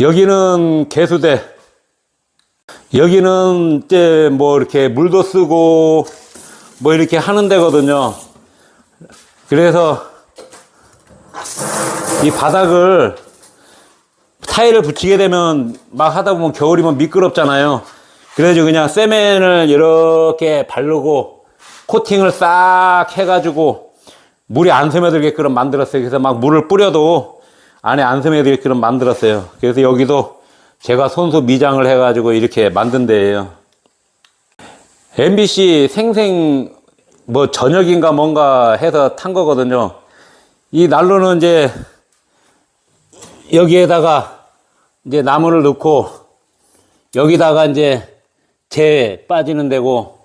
여기는 개수대. 여기는 이제 뭐 이렇게 물도 쓰고 뭐 이렇게 하는 데거든요. 그래서 이 바닥을 타일을 붙이게 되면 막 하다 보면 겨울이면 미끄럽잖아요. 그래서 그냥 세면을 이렇게 바르고 코팅을 싹 해가지고 물이 안 스며들게끔 만들었어요. 그래서 막 물을 뿌려도 안에 안 스며들게끔 만들었어요. 그래서 여기도 제가 손수 미장을 해가지고 이렇게 만든 데예요. MBC 생생 뭐 저녁인가 뭔가 해서 탄 거거든요. 이 난로는 이제 여기에다가 이제 나무를 넣고 여기다가 이제 재 빠지는 데고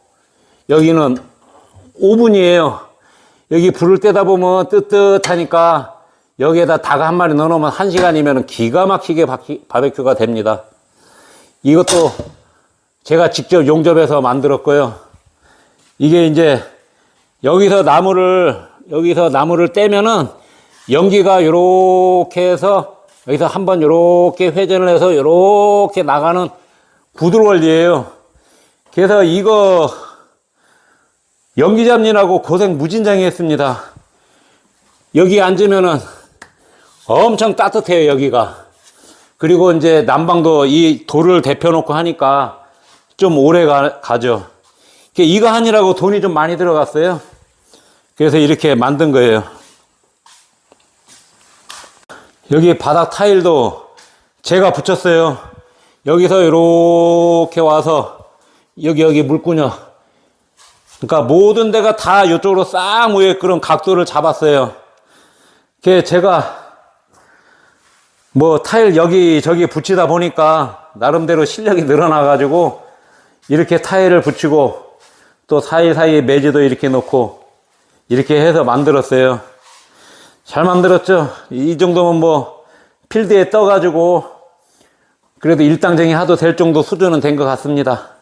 여기는 오븐이에요. 여기 불을 떼다 보면 뜨뜻하니까 여기에다 닭 한 마리 넣어놓으면 한 시간이면 기가 막히게 바퀴- 바베큐가 됩니다. 이것도 제가 직접 용접해서 만들었고요. 이게 이제 여기서 나무를 여기서 나무를 떼면은 연기가 요렇게 해서 여기서 한번 요렇게 회전을 해서 요렇게 나가는 구들 원리예요. 그래서 이거 연기 잡느라고 고생 무진장히 했습니다. 여기 앉으면은 엄청 따뜻해요, 여기가. 그리고 이제 난방도 이 돌을 데펴놓고 하니까 좀 오래 가, 가죠. 이거 하느라고 돈이 좀 많이 들어갔어요. 그래서 이렇게 만든 거예요. 여기 바닥 타일도 제가 붙였어요. 여기서 이렇게 와서 여기 여기 물구녀. 그러니까 모든 데가 다 이쪽으로 싹 모여 그런 각도를 잡았어요. 그 제가 뭐 타일 여기 저기 붙이다 보니까 나름대로 실력이 늘어나 가지고 이렇게 타일을 붙이고 또 사이사이에 매지도 이렇게 놓고 이렇게 해서 만들었어요. 잘 만들었죠? 이 정도면 뭐 필드에 떠가지고 그래도 일당쟁이 하도 될 정도 수준은 된 것 같습니다.